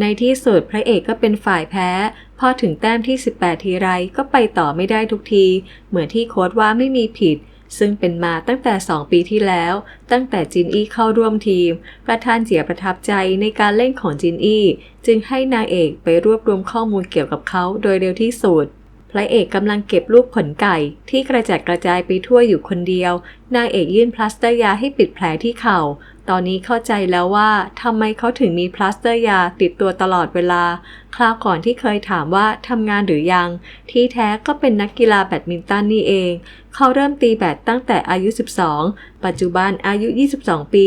ในที่สุดพระเอกก็เป็นฝ่ายแพ้ พอถึงแต้มที่ 18 ทีไรก็ไปต่อไม่ได้ทุกที เหมือนที่โค้ดว่าไม่มีผิด ซึ่งเป็นมาตั้งแต่ 2 ปีที่แล้ว ตั้งแต่จินอี้เข้าร่วมทีม ประธานเจียประทับใจในการเล่นของจินอี้ จึงให้นางเอกไปรวบรวมข้อมูลเกี่ยวกับเขาโดยเร็วที่สุด พระเอกกำลังเก็บลูกขนไก่ ที่กระจัดกระจายไปทั่วอยู่คนเดียว นางเอกยื่นพลาสเตอร์ยาให้ปิดแผลที่เข่า ตอนนี้เข้าใจแล้วว่าทำไมเขาถึงมีพลาสเตอร์ยาติดตัวตลอดเวลา ราวก่อนที่เคยถามว่าทำงานหรือยัง ที่แท้ก็เป็นนักกีฬาแบดมินตันนี่เอง เขาเริ่มตีแบดตั้งแต่อายุ 12 ปัจจุบันอายุ 22 ปี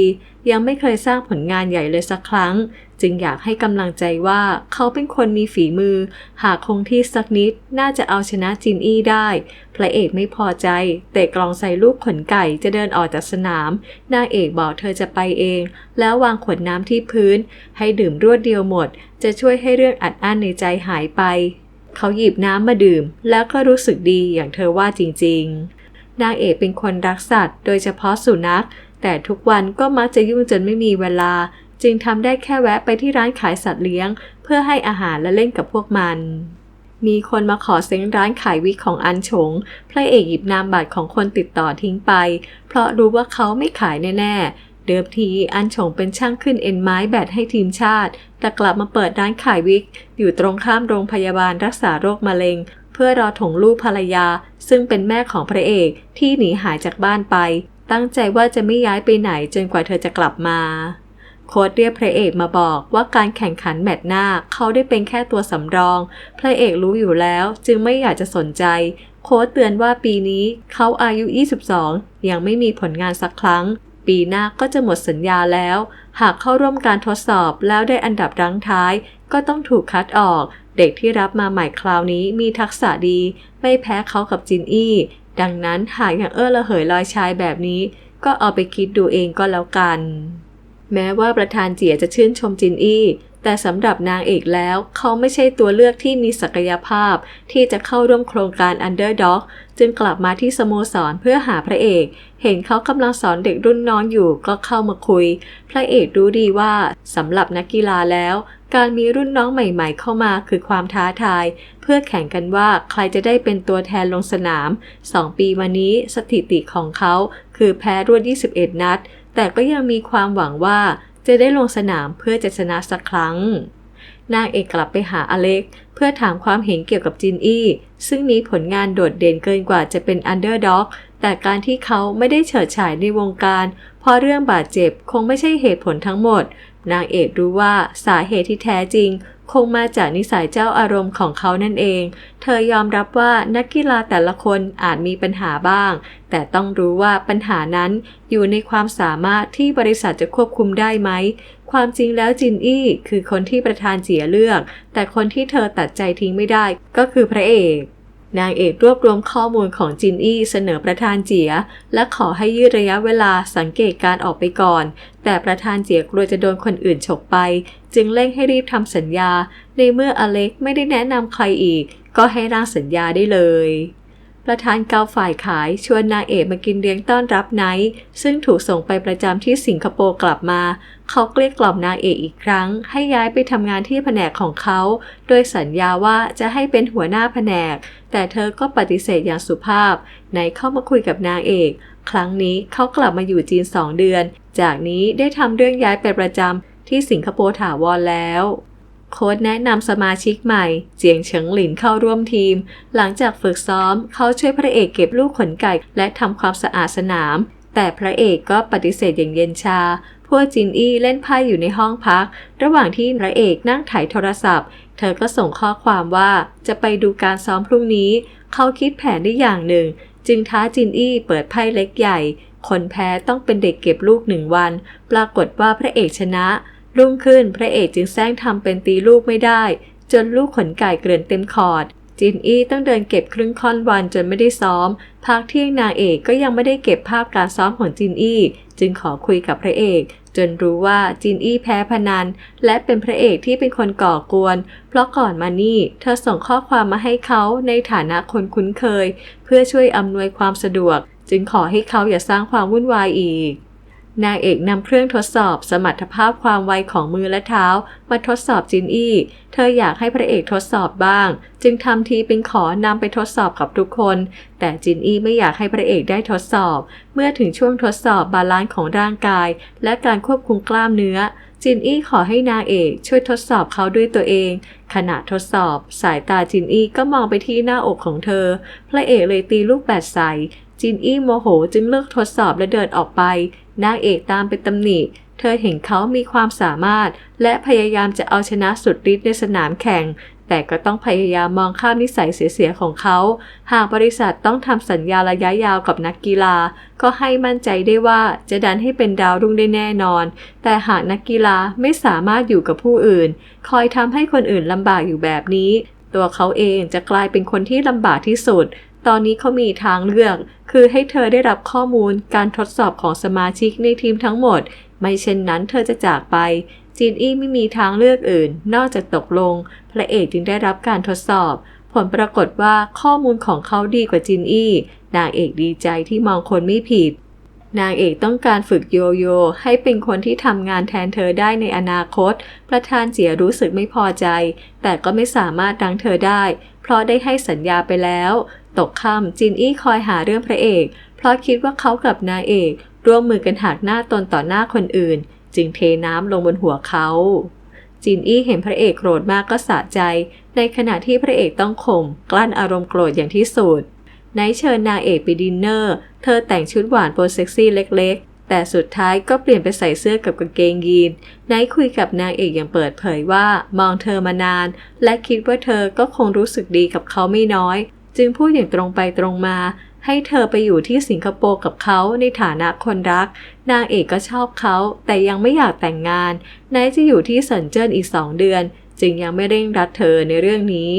ยังไม่เคยสร้างผลงานใหญ่เลยสักครั้ง จึงอยากให้กำลังใจว่าเขาเป็นคนมีฝีมือ หากคงที่สักนิดน่าจะเอาชนะจินอี้ได้ พระเอกไม่พอใจ เตะกลองใส่ลูกขนไก่จะเดินออกจากสนาม นางเอกบอกเธอจะไปเอง แล้ววางขวดน้ำที่พื้น ให้ดื่มรวดเดียวหมด จะช่วยให้เรื่องอัดอั้นในใจหายไป เขาหยิบน้ำมาดื่ม แล้วก็รู้สึกดีอย่างเธอว่าจริง ๆ นางเอกเป็นคนรักสัตว์ โดยเฉพาะสุนัข แต่ทุกวันก็มักจะยุ่งจนไม่มีเวลา จึงทำได้แค่แวะไปที่ร้านขายสัตว์เลี้ยง เพื่อให้อาหารและเล่นกับพวกมันมีคนมาขอเซ้งร้านขายวิกของอันฉง พระเอกหยิบนามบัตรของคนติดต่อทิ้งไป เพราะรู้ว่าเขาไม่ขายแน่ เดิมทีอันฉงเป็นช่างขึ้นเอ็นไม้แบตให้ทีมชาติ แต่กลับมาเปิดร้านขายวิก อยู่ตรงข้ามโรงพยาบาลรักษาโรคมะเร็ง เพื่อรอถงลูกภรรยา ซึ่งเป็นแม่ของพระเอกที่หนีหายจากบ้านไป ตั้งใจว่าจะไม่ย้ายไปไหนจนกว่าเธอจะกลับมา โค้ดเรียกพระเอกมาบอกว่าการแข่งขันแมตช์หน้าเขาได้เป็นแค่ตัวสำรอง พระเอกรู้อยู่แล้ว จึงไม่อยากจะสนใจ โค้ดเตือนว่าปีนี้เขาอายุ 22 ยังไม่มีผลงานสักครั้ง ปีหน้าก็จะหมดสัญญาแล้ว หากเข้าร่วมการทดสอบแล้วได้อันดับรั้งท้าย ก็ต้องถูกคัดออก เด็กที่รับมาใหม่คราวนี้มีทักษะดี ไม่แพ้เขากับจินอี้ ดังนั้นหากอย่างเออระเหยลอยชายแบบนี้ ก็เอาไปคิดดูเองก็แล้วกัน แม้ว่าประธานเจียจะชื่นชมจินอี้ แต่สำหรับนางเอกแล้ว เขาไม่ใช่ตัวเลือกที่มีศักยภาพ ที่จะเข้าร่วมโครงการ Underdog จึงกลับมาที่สโมสรเพื่อหาพระเอก เห็นเขากำลังสอนเด็กรุ่นน้องอยู่ก็เข้ามาคุย พระเอกรู้ดีว่าสำหรับนักกีฬาแล้ว การมีรุ่นน้องใหม่ๆ เข้ามาคือความท้าทาย เพื่อแข่งกันว่าใครจะได้เป็นตัวแทนลงสนาม 2 ปีมานี้สถิติของเขา คือแพ้รวด 21 นัด แต่ก็ยังมีความหวังว่า จะได้ลงสนามเพื่อจะชนะสักครั้ง นางเอกกลับไปหาอเล็ก เพื่อถามความเห็นเกี่ยวกับจินอี้ ซึ่งมีผลงานโดดเด่นเกินกว่าจะเป็นอันเดอร์ด็อกแต่การที่เขาไม่ได้เฉิดฉายในวงการ เพราะเรื่องบาดเจ็บคงไม่ใช่เหตุผลทั้งหมด นางเอกรู้ว่าสาเหตุที่แท้จริง คงมาจากนิสัยเจ้าอารมณ์ของเขานั่นเอง เธอยอมรับว่านักกีฬาแต่ละคนอาจมีปัญหาบ้าง แต่ต้องรู้ว่าปัญหานั้นอยู่ในความสามารถที่บริษัทจะควบคุมได้ไหม ความจริงแล้วจินอี้คือคนที่ประธานเจียเลือก แต่คนที่เธอตัดใจทิ้งไม่ได้ก็คือพระเอก นางเอกรวบรวมข้อมูลของจินอี้เสนอประธานเจีย และขอให้ยืดระยะเวลาสังเกตการออกไปก่อน แต่ประธานเจียกลัวจะโดนคนอื่นฉกไป จึงเร่งให้รีบทำสัญญา ในเมื่ออเล็กไม่ได้แนะนำใครอีก ก็ให้ร่างสัญญาได้เลย ประธานเกาฝ่ายขายชวนนางเอกมากินเลี้ยงต้อนรับไนท์ซึ่งถูกส่งไปประจำที่สิงคโปร์กลับมา เขาเกลี้ยกล่อมนางเอกอีกครั้ง ให้ย้ายไปทำงานที่แผนกของเขา โดยสัญญาว่าจะให้เป็นหัวหน้าแผนก แต่เธอก็ปฏิเสธอย่างสุภาพไนท์เข้ามาคุยกับนางเอก ครั้งนี้เขากลับมาอยู่จีนสองเดือน จากนี้ได้ทำเรื่องย้ายไปประจำที่สิงคโปร์ถาวรแล้ว โค้ดแนะนำสมาชิกใหม่ เจียงเฉิงหลินเข้าร่วมทีม หลังจากฝึกซ้อม เขาช่วยพระเอกเก็บลูกขนไก่ และทำความสะอาดสนาม แต่พระเอกก็ปฏิเสธอย่างเย็นชา พวกจินอี้เล่นไพ่อยู่ในห้องพัก ระหว่างที่พระเอกนั่งถ่ายโทรศัพท์ เธอก็ส่งข้อความว่าจะไปดูการซ้อมพรุ่งนี้ เขาคิดแผนได้อย่างหนึ่ง จึงท้าจินอี้เปิดไพ่เล็กใหญ่ คนแพ้ต้องเป็นเด็กเก็บลูกหนึ่งวัน ปรากฏว่าพระเอกชนะ รุ่งขึ้นพระเอกจึงแซงทำเป็นตีลูกไม่ได้ จนลูกขนไก่เกลื่อนเต็มคอร์ดจินอี้ต้องเดินเก็บครึ่งค่อนวันจนไม่ได้ซ้อมพักเที่ยงนางเอกก็ยังไม่ได้เก็บภาพการซ้อมของจินอี้ จึงขอคุยกับพระเอก จนรู้ว่าจินอี้แพ้พนัน และเป็นพระเอกที่เป็นคนก่อกวน เพราะก่อนมานี่ เธอส่งข้อความมาให้เขาในฐานะคนคุ้นเคย เพื่อช่วยอำนวยความสะดวก จึงขอให้เขาอย่าสร้างความวุ่นวายอีก นางเอกนำเครื่องทดสอบสมรรถภาพความไวของมือและเท้า มาทดสอบจินอี้ เธออยากให้พระเอกทดสอบบ้าง จึงทำทีเป็นขอนำไปทดสอบกับทุกคน แต่จินอี้ไม่อยากให้พระเอกได้ทดสอบ เมื่อถึงช่วงทดสอบบาลานซ์ของร่างกาย และการควบคุมกล้ามเนื้อ จินอี้ขอให้นางเอกช่วยทดสอบเขาด้วยตัวเอง ขณะทดสอบ สายตาจินอี้ก็มองไปที่หน้าอกของเธอ พระเอกเลยตีลูกแบดใส่จินอี้โมโหจึงเลิกทดสอบและเดินออกไป นางเอกตามไปตำหนิ เธอเห็นเขามีความสามารถ และพยายามจะเอาชนะสุดฤทธิ์ในสนามแข่ง แต่ก็ต้องพยายามมองข้ามนิสัยเสียๆของเขา หากบริษัทต้องทำสัญญาระยะยาวกับนักกีฬา ก็ให้มั่นใจได้ว่าจะดันให้เป็นดาวรุ่งได้แน่นอน แต่หากนักกีฬาไม่สามารถอยู่กับผู้อื่น คอยทำให้คนอื่นลำบากอยู่แบบนี้ ตัวเขาเองจะกลายเป็นคนที่ลำบากที่สุด ตอนนี้เขามีทางเลือก คือให้เธอได้รับข้อมูลการทดสอบของสมาชิกในทีมทั้งหมด ไม่เช่นนั้นเธอจะจากไป จีนอี้ไม่มีทางเลือกอื่น นอกจากตกลง พระเอกจึงได้รับการทดสอบ ผลปรากฏว่าข้อมูลของเขาดีกว่าจินอี้ นางเอกดีใจที่มองคนไม่ผิด นางเอกต้องการฝึกโยโย่ให้เป็นคนที่ทำงานแทนเธอได้ในอนาคต ประธานเจียรู้สึกไม่พอใจ แต่ก็ไม่สามารถดังเธอได้ เพราะได้ให้สัญญาไปแล้ว ตกค่ำจินอี้คอยหาเรื่องพระเอก เพราะคิดว่าเขากับนางเอก ร่วมมือกันหักหน้าตนต่อหน้าคนอื่น จึงเทน้ำลงบนหัวเขาจินอี้เห็นพระเอกโกรธมากก็สะใจ ในขณะที่พระเอกต้องข่มกลั้นอารมณ์โกรธอย่างที่สุดไนเชิญนางเอกไปดินเนอร์ เธอแต่งชุดหวานโปรเซ็กซี่เล็กๆ แต่สุดท้ายก็เปลี่ยนไปใส่เสื้อกับกางเกงยีนไนคุยกับนางเอกอย่างเปิดเผยว่ามองเธอมานาน และคิดว่าเธอก็คงรู้สึกดีกับเขาไม่น้อย จึงพูดอย่างตรงไปตรงมา ให้เธอไปอยู่ที่สิงคโปร์กับเขาในฐานะคนรัก นางเอกก็ชอบเขา แต่ยังไม่อยากแต่งงานนท์จะอยู่ที่เซนเจิ้นอีกสองเดือน จึงยังไม่เร่งรัดเธอในเรื่องนี้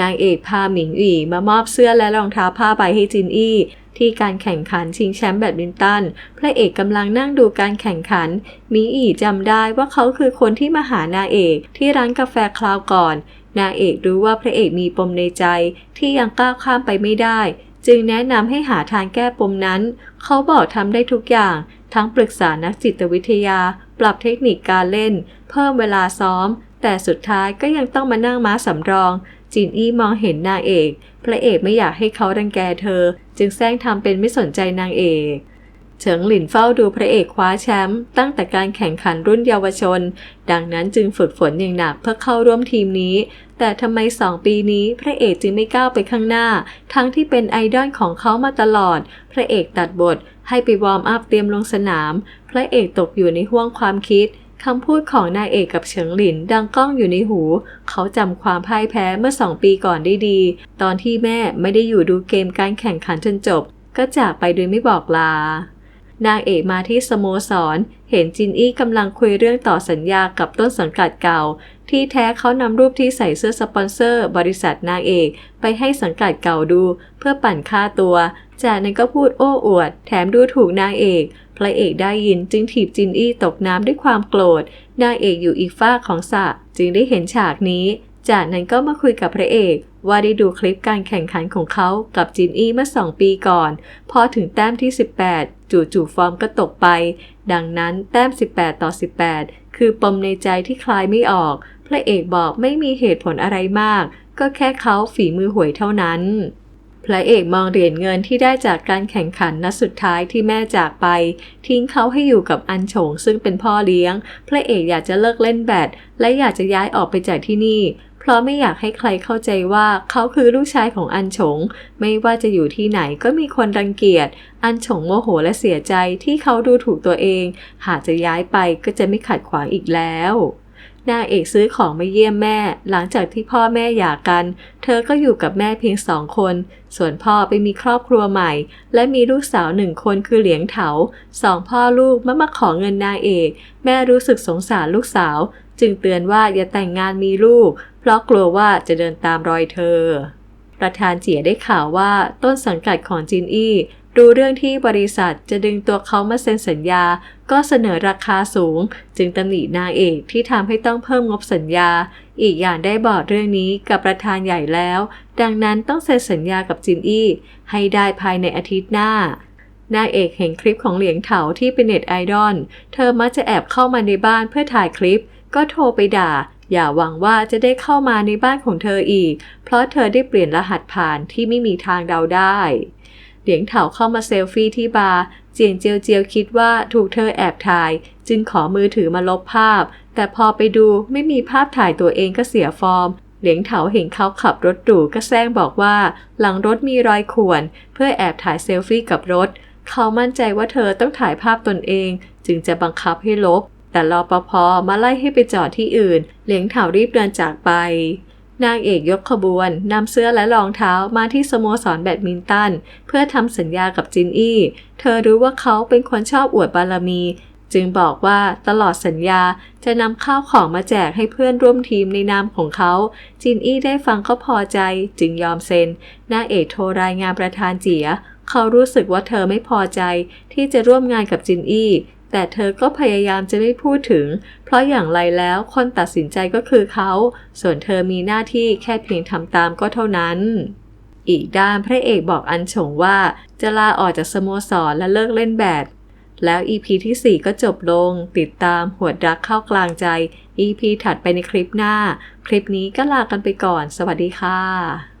นางเอกพาหมิงอีมามอบเสื้อและรองเท้าผ้าใบให้จินอี้ที่การแข่งขันชิงแชมป์แบดมินตัน พระเอกกำลังนั่งดูการแข่งขันมิอีจำได้ว่าเขาคือคนที่มาหานางเอกที่ร้านกาแฟคราวก่อน นางเอกรู้ว่าพระเอกมีปมในใจที่ยังก้าวข้ามไปไม่ได้ จึงแนะนำให้หาทางแก้ปมนั้น เขาบอกทำได้ทุกอย่าง ทั้งปรึกษานักจิตวิทยา ปรับเทคนิคการเล่น เพิ่มเวลาซ้อม แต่สุดท้ายก็ยังต้องมานั่งม้าสำรอง จินอี้มองเห็นนางเอก พระเอกไม่อยากให้เขารังแกเธอ จึงแซงทำเป็นไม่สนใจนางเอก เฉิงหลินเฝ้าดูพระเอกคว้าแชมป์ตั้งแต่การแข่งขันรุ่นเยาวชน ดังนั้นจึงฝึกฝนอย่างหนักเพื่อเข้าร่วมทีมนี้ แต่ทำไมสองปีนี้พระเอกจึงไม่ก้าวไปข้างหน้า ทั้งที่เป็นไอดอลของเขามาตลอด พระเอกตัดบท ให้ไปวอร์มอัพเตรียมลงสนาม พระเอกตกอยู่ในห่วงความคิดคำพูดของนายเอกกับเฉิงหลินดังก้องอยู่ในหู เขาจำความพ่ายแพ้เมื่อสองปีก่อนได้ดี ตอนที่แม่ไม่ได้อยู่ดูเกมการแข่งขันจนจบ ก็จากไปโดยไม่บอกลา นางเอกมาที่สโมสร เห็นจินอี้กำลังคุยเรื่องต่อสัญญากับต้นสังกัดเก่า ที่แท้เขานำรูปที่ใส่เสื้อสปอนเซอร์ บริษัทนางเอกไปให้สังกัดเก่าดู เพื่อปั่นค่าตัว จากนั้นก็พูดโอ้อวด แถมดูถูกนางเอกพระเอกได้ยินจึงถีบจินอี้ตกน้ำด้วยความโกรธ นางเอกอยู่อีกฝ้าของสระจึงได้เห็นฉากนี้ จากนั้นก็มาคุยกับพระเอกว่าได้ดูคลิปการแข่งขันของเขากับจินอี้เมื่อสองปีก่อน พอถึงแต้มที่ 18 จู่ๆฟอร์มก็ตกไป ดังนั้นแต้ม 18 ต่อ 18 คือปมในใจที่คลายไม่ออก พระเอกบอกไม่มีเหตุผลอะไรมาก ก็แค่เขาฝีมือห่วยเท่านั้นพระเอกมองเหรียญเงินที่ได้จากการแข่งขันนัดสุดท้ายที่แม่จากไป ทิ้งเขาให้อยู่กับอันโฉงซึ่งเป็นพ่อเลี้ยง พระเอกอยากจะเลิกเล่นแบดและอยากจะย้ายออกไปจากที่นี่ เพราะไม่อยากให้ใครเข้าใจว่าเขาคือลูกชายของอันฉง ไม่ว่าจะอยู่ที่ไหนก็มีคนรังเกียจ อันฉงโมโหและเสียใจที่เขาดูถูกตัวเอง หากจะย้ายไปก็จะไม่ขัดขวางอีกแล้วนางเอกซื้อของมาเยี่ยมแม่ หลังจากที่พ่อแม่หย่ากัน เธอก็อยู่กับแม่เพียงสองคน ส่วนพ่อไปมีครอบครัวใหม่ และมีลูกสาวหนึ่งคนคือเหลียงเถาสองพ่อลูกมามาขอเงินนางเอก แม่รู้สึกสงสารลูกสาว จึงเตือนว่าอย่าแต่งงานมีลูก เพราะกลัวว่าจะเดินตามรอยเธอ ประธานเจียได้ข่าวว่าต้นสังกัดของจินอี้รู้เรื่องที่บริษัทจะดึงตัวเขามาเซ็นสัญญา ก็เสนอราคาสูง จึงตำหนินางเอกที่ทำให้ต้องเพิ่มงบสัญญา อีกอย่างได้บอกเรื่องนี้กับประธานใหญ่แล้ว ดังนั้นต้องเซ็นสัญญากับจินอี้ ให้ได้ภายในอาทิตย์หน้านางเอกเห็นคลิปของเหลียงเถาที่เป็นเน็ตไอดอล เธอมักจะแอบเข้ามาในบ้านเพื่อถ่ายคลิป ก็โทรไปด่า อย่าหวังว่าจะได้เข้ามาในบ้านของเธออีก เพราะเธอได้เปลี่ยนรหัสผ่านที่ไม่มีทางเดาได้เหลียงเถาเข้ามาเซลฟี่ที่บาร์เจียงเจียวเจียวคิดว่าถูกเธอแอบถ่าย จึงขอมือถือมาลบภาพ แต่พอไปดูไม่มีภาพถ่ายตัวเองก็เสียฟอร์มเหลียงเถาเห็นเขาขับรถหรูก็แซงบอกว่า หลังรถมีรอยข่วน เพื่อแอบถ่ายเซลฟี่กับรถ เขามั่นใจว่าเธอต้องถ่ายภาพตนเอง จึงจะบังคับให้ลบ แต่รอปภมาไล่ให้ไปจอดที่อื่น เหลียงเถารีบเดินจากไป นางเอกยกขบวนนำเสื้อและรองเท้ามาที่สโมสรแบดมินตัน เพื่อทำสัญญากับจินอี้ เธอรู้ว่าเขาเป็นคนชอบอวดบารมี จึงบอกว่าตลอดสัญญาจะนำข้าวของมาแจกให้เพื่อนร่วมทีมในนามของเขา จินอี้ได้ฟังก็พอใจ จึงยอมเซ็นนางเอกโทรรายงานประธานเจียเขารู้สึกว่าเธอไม่พอใจที่จะร่วมงานกับจินอี้ แต่เธอก็พยายามจะไม่พูดถึง เพราะอย่างไรแล้วคนตัดสินใจก็คือเขา ส่วนเธอมีหน้าที่แค่เพียงทำตามก็เท่านั้น อีกด้านพระเอกบอกอันฉงว่า จะลาออกจากสโมสรและเลิกเล่นแบด แล้ว EP ที่ 4 ก็จบลง ติดตามหัวดรักเข้ากลางใจ EP ถัดไปในคลิปหน้า คลิปนี้ก็ลากันไปก่อน สวัสดีค่ะ